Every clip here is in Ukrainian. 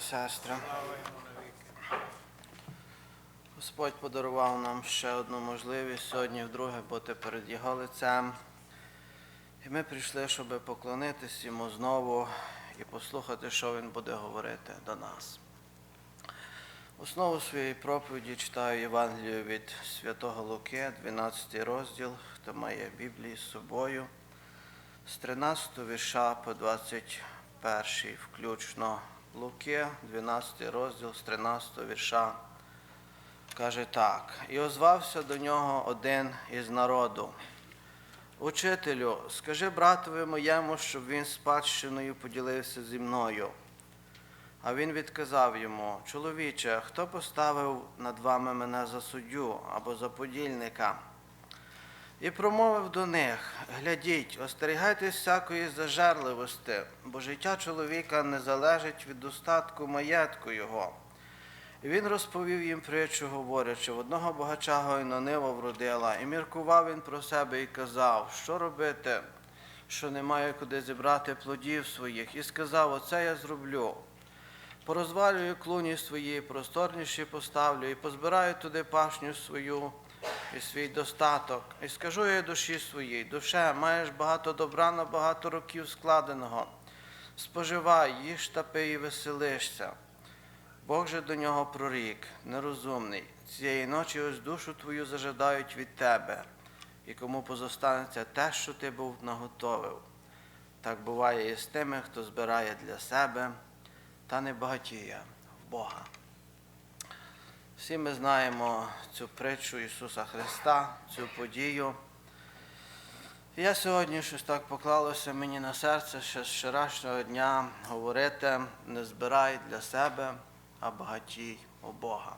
та сестри. Господь подарував нам ще одну можливість сьогодні вдруге бути перед Його лицем. І ми прийшли, щоб поклонитись йому знову і послухати, що він буде говорити до нас. Основу своєї проповіді читаю Євангелію від Святого Луки, 12 розділ, хто має Біблію з собою, з 13 вірша по 21 включно Луки, 12 розділ з 13 вірша. Каже так, і озвався до нього один із народу. Учителю, скажи братові моєму, щоб він спадщиною поділився зі мною. А він відказав йому: Чоловіче, хто поставив над вами мене за суддю або за подільника? І промовив до них: глядіть, остерігайтесь всякої зажерливості, бо життя чоловіка не залежить від достатку маєтку його. І він розповів їм притчу, говорячи, в одного багача гойно нива вродила, і міркував він про себе і казав, що робити, що немає куди зібрати плодів своїх, і сказав: Оце я зроблю. Порозвалюю клуні свої, просторніші поставлю, і позбираю туди пашню свою і свій достаток. І скажу я душі своїй, душе, маєш багато добра на багато років складеного. Споживай, їж та пий і веселишся. Бог же до нього прорік, нерозумний. Цієї ночі ось душу твою зажадають від тебе, і кому позостанеться те, що ти був наготовив. Так буває і з тими, хто збирає для себе, та не багатіє в Бога. Всі ми знаємо цю притчу Ісуса Христа, цю подію. Я сьогодні щось так поклалося мені на серце ще з вчорашнього дня говорити не збирай для себе, а багатій у Бога.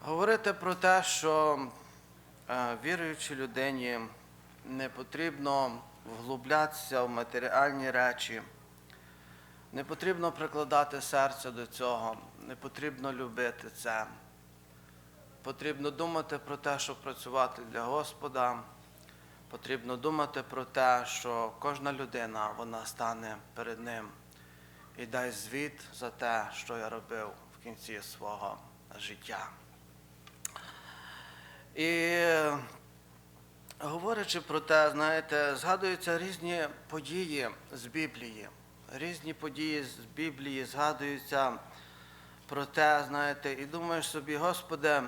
Говорити про те, що е, віруючій людині не потрібно вглублятися в матеріальні речі, не потрібно прикладати серце до цього, не потрібно любити це. Потрібно думати про те, щоб працювати для Господа. Потрібно думати про те, що кожна людина вона стане перед ним і дасть звіт за те, що я робив в кінці свого життя. І говорячи про те, знаєте, згадуються різні події з Біблії. Різні події з Біблії згадуються про те, знаєте, і думаєш собі, Господи,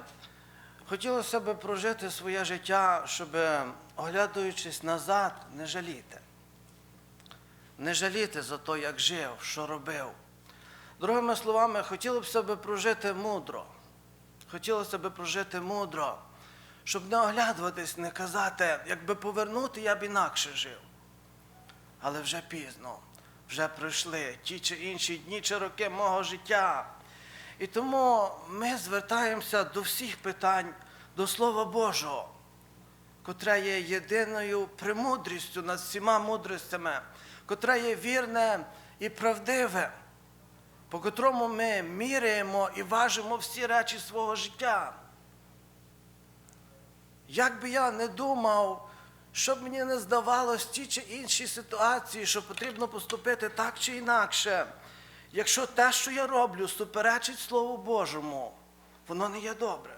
хотілося б прожити своє життя, щоб, оглядуючись назад, не жаліти. Не жаліти за те, як жив, що робив. Другими словами, хотілося б прожити мудро. Хотілося б прожити мудро, щоб не оглядуватись, не казати, якби повернути, я б інакше жив. Але вже пізно, вже пройшли ті чи інші дні чи роки мого життя. І тому ми звертаємося до всіх питань до Слова Божого, котре є єдиною премудрістю над всіма мудростями, котре є вірне і правдиве, по котрому ми міряємо і важимо всі речі свого життя. Як би я не думав, щоб мені не здавалось ті чи інші ситуації, що потрібно поступити так чи інакше, якщо те, що я роблю, суперечить Слову Божому, воно не є добре.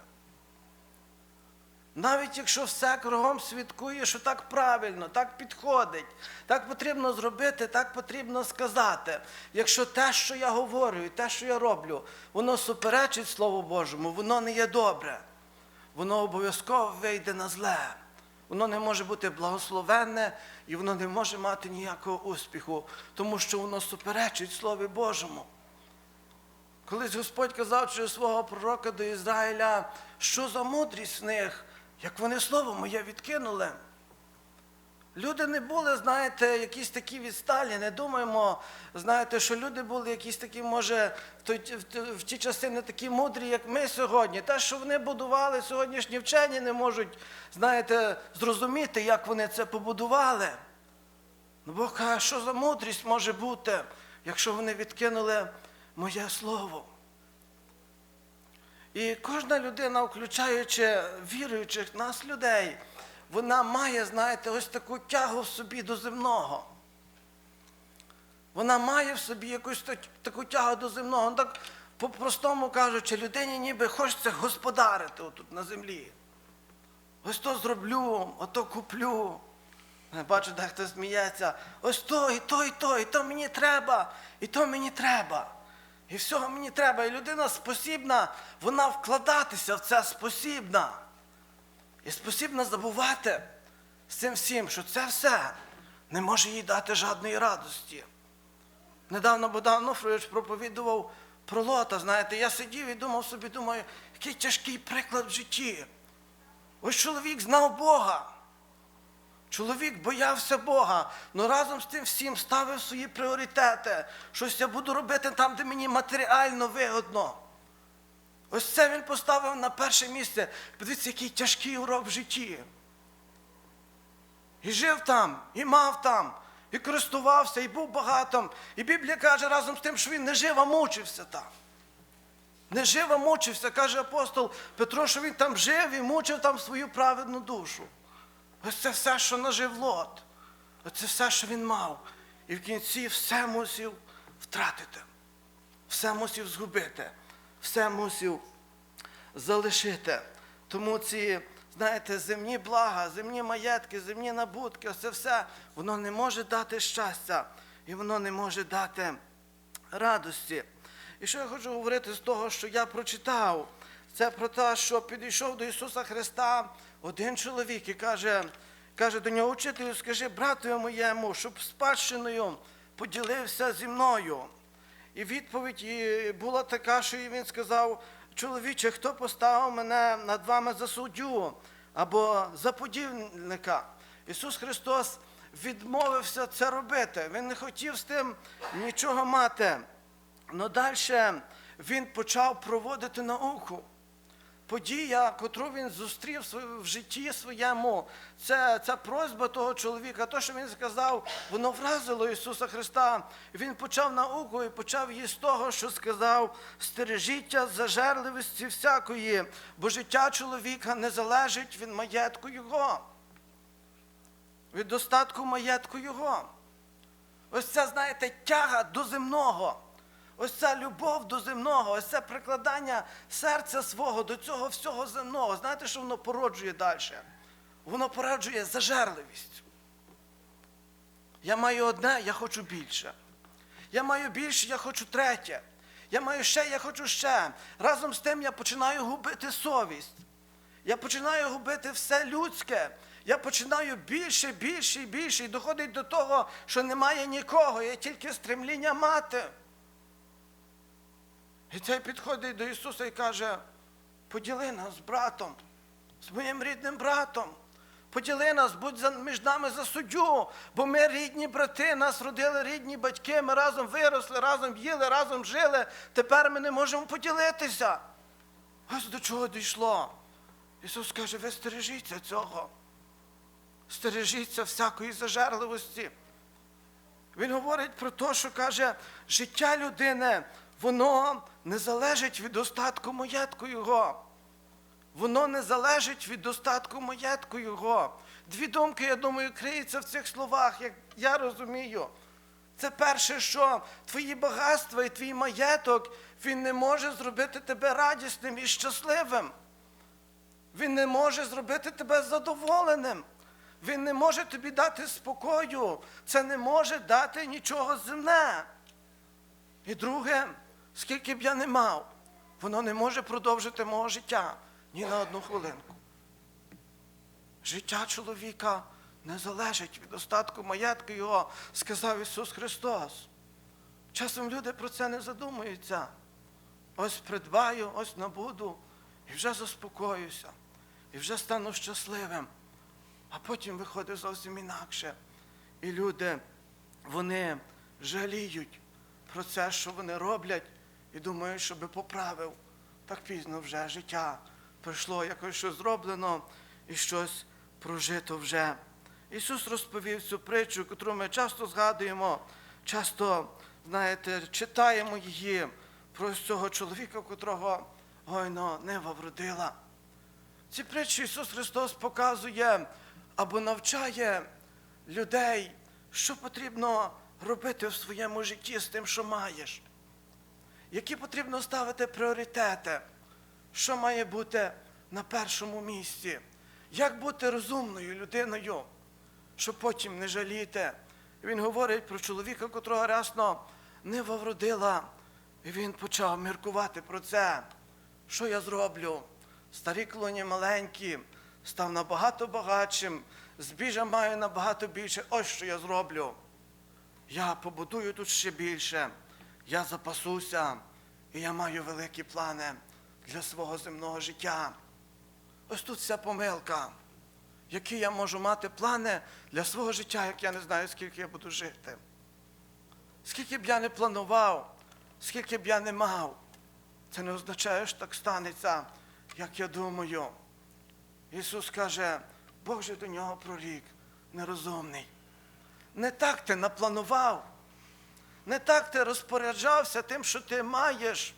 Навіть якщо все кругом свідкує, що так правильно, так підходить, так потрібно зробити, так потрібно сказати. Якщо те, що я говорю, і те, що я роблю, воно суперечить Слову Божому, воно не є добре. Воно обов'язково вийде на зле. Воно не може бути благословенне і воно не може мати ніякого успіху, тому що воно суперечить Слові Божому. Колись Господь казав через свого пророка до Ізраїля, що за мудрість в них, як вони слово моє відкинули. Люди не були, знаєте, якісь такі відсталі. Не думаємо, знаєте, що люди були якісь такі, може, в, ті часи не такі мудрі, як ми сьогодні. Те, що вони будували, сьогоднішні вчені не можуть, знаєте, зрозуміти, як вони це побудували. Ну, Бог каже, що за мудрість може бути, якщо вони відкинули моє слово. І кожна людина, включаючи віруючих нас людей, вона має, знаєте, ось таку тягу в собі до земного. Вона має в собі якусь таку тягу до земного. Так по-простому кажучи, людині ніби хочеться господарити отут на землі. Ось то зроблю, ото куплю. Бачу, де хтось сміється. Ось то, і то, і то, і то мені треба, і то мені треба. І всього мені треба. І людина спосібна, вона вкладатися в це спосібна. І спосібна забувати з цим всім, що це все не може їй дати жодної радості. Недавно Богдан Онуфрович проповідував про Лота. Знаєте, я сидів і думав собі, думаю, який тяжкий приклад в житті. Ось чоловік знав Бога. Чоловік боявся Бога, але разом з тим всім ставив свої пріоритети. Щось я буду робити там, де мені матеріально вигодно. Ось це він поставив на перше місце. Подивіться, який тяжкий урок в житті. І жив там, і мав там, і користувався, і був багатим. І Біблія каже разом з тим, що він не жив, а мучився там. Не жив, а мучився, каже апостол Петро, що він там жив і мучив там свою праведну душу. Ось це все, що нажив Лот. Оце все, що він мав. І в кінці все мусив втратити. Все мусив згубити, все мусив залишити. Тому ці, знаєте, земні блага, земні маєтки, земні набутки, це все, воно не може дати щастя і воно не може дати радості. І що я хочу говорити з того, що я прочитав, це про те, що підійшов до Ісуса Христа один чоловік і каже, каже до нього, учителю, скажи братові моєму, щоб спадщиною поділився зі мною. І відповідь була така, що він сказав: чоловіче, хто поставив мене над вами за суддю або за подільника? Ісус Христос відмовився це робити. Він не хотів з тим нічого мати. Але далі він почав проводити науку. Подія, котру він зустрів в житті своєму, це, це просьба того чоловіка, то, що він сказав, воно вразило Ісуса Христа. Він почав науку і почав її з того, що сказав: стережіться зажерливості всякої, бо життя чоловіка не залежить від маєтку Його, від достатку маєтку Його. Ось це, знаєте, тяга до земного. Ось ця любов до земного, ось це прикладання серця свого до цього всього земного. Знаєте, що воно породжує далі? Воно породжує зажерливість. Я маю одне, я хочу більше. Я маю більше, я хочу третє. Я маю ще, я хочу ще. Разом з тим я починаю губити совість. Я починаю губити все людське. Я починаю більше, більше і більше. І доходить до того, що немає нікого, є тільки стремління мати. І цей підходить до Ісуса і каже: поділи нас з братом, з моїм рідним братом. Поділи нас, будь між нами за суддю, бо ми рідні брати, нас родили рідні батьки, ми разом виросли, разом їли, разом жили. Тепер ми не можемо поділитися. Ось до чого дійшло. Ісус каже, ви стережіться цього. Стережіться всякої зажерливості. Він говорить про те, що каже, життя людини, воно не залежить від достатку маєтку його. Воно не залежить від достатку маєтку його. Дві думки, я думаю, криються в цих словах, як я розумію. Це перше, що твої багатства і твій маєток, він не може зробити тебе радісним і щасливим. Він не може зробити тебе задоволеним. Він не може тобі дати спокою. Це не може дати нічого земне. І друге, скільки б я не мав, воно не може продовжити мого життя ні на одну хвилинку. Життя чоловіка не залежить від остатку маєтку його, сказав Ісус Христос. Часом люди про це не задумуються. Ось придбаю, ось набуду, і вже заспокоюся, і вже стану щасливим. А потім виходить зовсім інакше. І люди, вони жаліють про це, що вони роблять, і думають, що би поправив. Так пізно вже життя пройшло, якось щось зроблено і щось прожито вже. Ісус розповів цю притчу, яку ми часто згадуємо, часто, знаєте, читаємо її про цього чоловіка, котрого гойно нива вродила. Ці притчі Ісус Христос показує або навчає людей, що потрібно робити в своєму житті з тим, що маєш? Які потрібно ставити пріоритети? Що має бути на першому місці? Як бути розумною людиною, щоб потім не жаліти? Він говорить про чоловіка, котрого рясно нива вродила. І він почав міркувати про це. Що я зроблю? Старі клоні маленькі, став набагато багатшим, збіжа маю набагато більше. Ось що я зроблю. Я побудую тут ще більше, я запасуся, і я маю великі плани для свого земного життя. Ось тут вся помилка. Які я можу мати плани для свого життя, як я не знаю, скільки я буду жити. Скільки б я не планував, скільки б я не мав, це не означає, що так станеться, як я думаю. Ісус каже, Бог же до нього прорік, нерозумний. Не так ти напланував, не так ти розпоряджався тим, що ти маєш,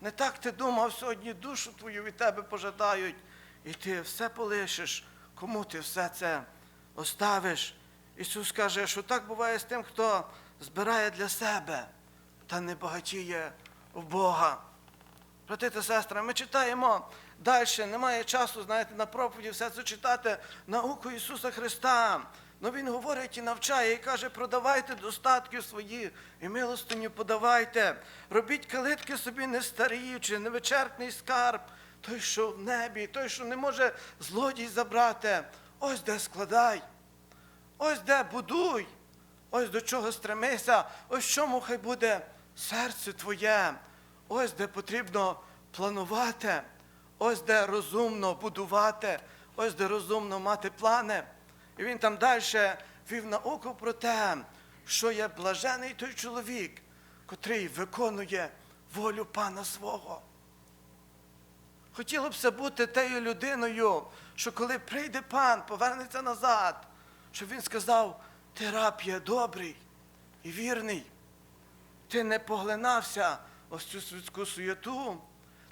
не так ти думав, сьогодні душу твою від тебе пожадають, і ти все полишиш, кому ти все це оставиш. Ісус каже, що так буває з тим, хто збирає для себе та не багатіє в Бога. Брати та сестри, ми читаємо далі, немає часу, знаєте, на проповіді все це читати науку Ісуса Христа. Ну Він говорить і навчає, і каже, продавайте достатки свої і милостиню подавайте. Робіть калитки собі не старіючи, невичерпний скарб, той, що в небі, той, що не може злодій забрати. Ось де складай, ось де будуй, ось до чого стремися, ось чому хай буде серце твоє. Ось де потрібно планувати, ось де розумно будувати, ось де розумно мати плани. І він там далі вів науку про те, що є блажений той чоловік, котрий виконує волю пана свого. Хотіло б це бути тією людиною, що коли прийде пан, повернеться назад, щоб він сказав, ти раб є добрий і вірний. Ти не поглинався ось цю світську суєту,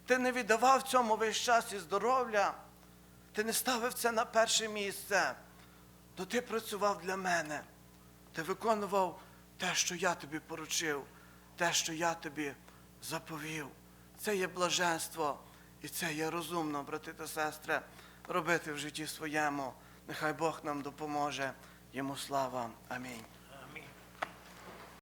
ти не віддавав цьому весь час і здоров'я, ти не ставив це на перше місце, то ти працював для мене. Ти виконував те, що я тобі поручив, те, що я тобі заповів. Це є блаженство і це є розумно, брати та сестри, робити в житті своєму. Нехай Бог нам допоможе. Йому слава. Амінь.